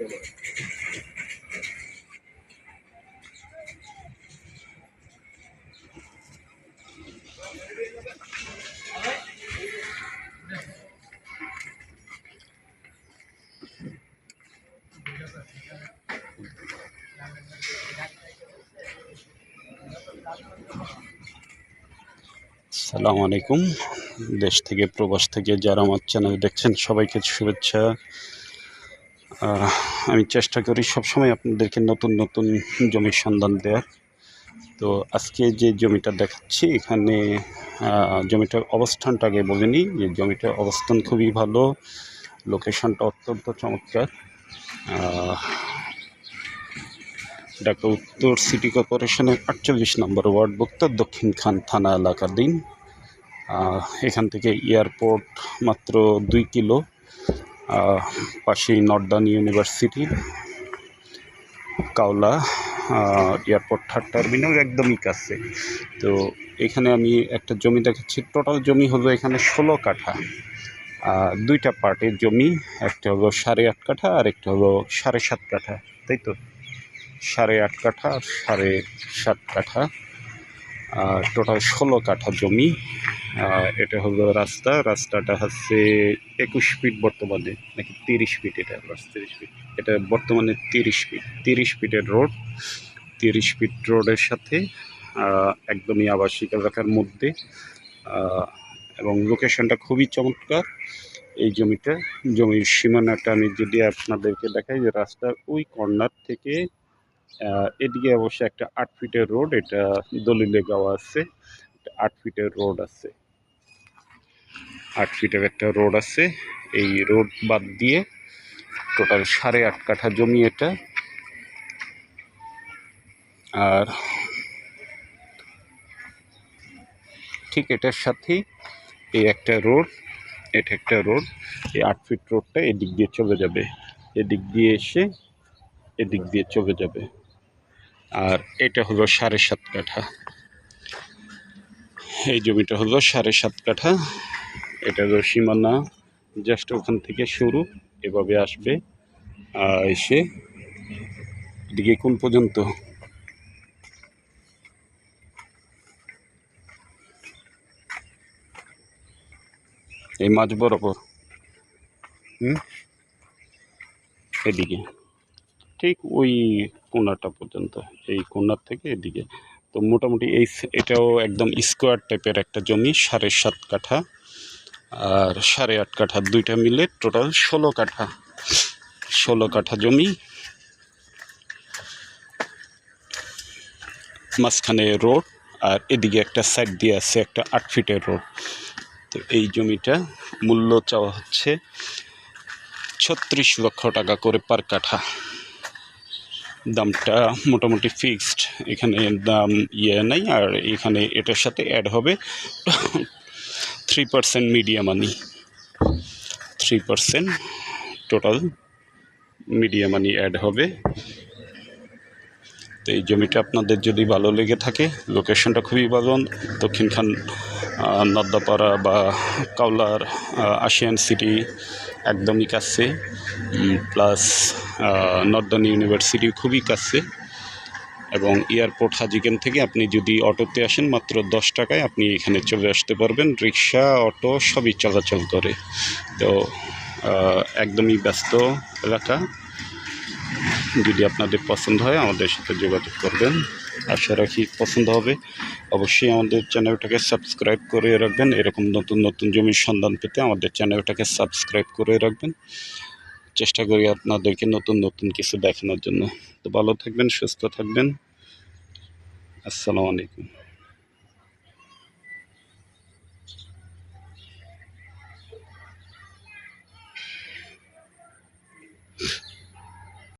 করতে আলাইকুম। দেশ থেকে প্রবাস থেকে যারা আমার চ্যানেল দেখছেন সবাইকে শুভেচ্ছা। আমি চেষ্টা করি সবসময় আপনাদেরকে নতুন নতুন জমির সন্ধান দেওয়ার। তো আজকে যে জমিটা দেখাচ্ছি এখানে জমিটার অবস্থানটা আগে বলে নিই যে জমিটার অবস্থান খুবই ভালো লোকেশনটা অত্যন্ত চমৎকার। ঢাকা উত্তর সিটি কর্পোরেশনের আটচল্লিশ নম্বর ওয়ার্ড ভুক্ত দক্ষিণ খান থানা আহ, এখান থেকে এয়ারপোর্ট মাত্র দুই কিলো। পাশেই northern university, Kawla airport third terminal একদমই কাছে। তো এখানে আমি একটা জমি দেখাচ্ছি। টোটাল জমি হলো এখানে ষোলো কাঠা। দুইটা পার্টের জমি, একটা হলো সাড়ে আট কাঠা আর একটা হলো সাড়ে সাত কাঠা। তাই তো? সাড়ে আট কাঠা আর সাড়ে সাত কাঠা। টোটাল ষোলো কাঠা জমি। এটা হলো রাস্তা। রাস্তাটা হচ্ছে একুশ ফিট বর্তমানে, নাকি তিরিশ ফিট এটা তিরিশ ফিট এটা বর্তমানে তিরিশ ফিট তিরিশ ফিটের রোড তিরিশ ফিট রোডের সাথে একদমই আবাসিক এলাকার মধ্যে। এবং লোকেশনটা খুবই চমৎকার। এই জমিটা, জমির সীমানাটা আমি যদি আপনাদেরকে দেখাই যে রাস্তার ওই কর্নার থেকে এদিকে অবশ্য একটা আট ফিটের রোড, এটা দলিলে গাওয়া আছে। আট ফিটের রোড আছে। আট ফিটের একটা রোড আছে। এই রোড বাদ দিয়ে টোটাল সাড়ে আট কাঠা জমি এটা। আর ঠিক এটার সাথেই এই একটা রোড, এটা একটা রোড। এই আট ফিট রোডটা এদিক দিয়ে চলে যাবে। এদিক দিয়ে এসে এদিক দিয়ে চলে যাবে। আর এটা হলো সাড়ে সাত কাঠা। এই জমিটা হলো সাড়ে সাত কাঠা। এটা হলো সীমানা জাস্ট ওখান থেকে শুরু, এভাবে আসবে এসে এদিকে কোন পর্যন্ত? এই মাঝ বরাবর। হুম? এদিকে। ঠিক ওই কোনাটা পর্যন্ত, এই কোনার থেকে এদিকে। তো মোটামুটি এই এটাও একদম স্কোয়ার টাইপের একটা জমি, সাড়ে সাত কাঠা। আর সাড়ে আট কাঠা দুইটা মিলে টোটাল ষোলো কাঠা। ষোলো কাঠা জমি। মাঝখানে রোড আর এদিকে একটা সাইড দিয়ে আছে একটা আট ফিটের রোড তো এই জমিটা মূল্য চাওয়া হচ্ছে ছত্রিশ লক্ষ টাকা করে পার কাঠা। দামটা মোটামুটি ফিক্সড এখানে দাম ইয়ে নাই আর এখানে এটার সাথে অ্যাড হবে three percent media money three percent total media money add হবে। তো এই জমিটা আপনাদের যদি ভালো লেগে থাকে লোকেশনটা খুবই ভালো দক্ষিণখান নদ্দাপাড়া বা কাউলার আশিয়ান সিটি একদমই কাছে। প্লাস নর্দার্ন ইউনিভার্সিটি খুবই কাছে এবং এয়ারপোর্ট হাজিকেন থেকে আপনি যদি অটোতে আসেন, মাত্র দশ টাকায় আপনি এখানে চলে আসতে পারবেন। রিক্সা, অটো সবই চলাচল করে। তো একদমই ব্যস্ত এলাকা। যদি আপনাদের পছন্দ হয়, আমাদের সাথে যোগাযোগ করবেন। আশা রাখি পছন্দ হবে। অবশ্যই আমাদের চ্যানেলটাকে সাবস্ক্রাইব করে রাখবেন। এরকম নতুন নতুন জমির সন্ধান পেতে আমাদের চ্যানেলটাকে সাবস্ক্রাইব করে রাখবেন। চেষ্টা করি আপনাদেরকে নতুন নতুন কিছু দেখানোর জন্য। তো ভালো থাকবেন, সুস্থ থাকবেন। আসসালামু আলাইকুম।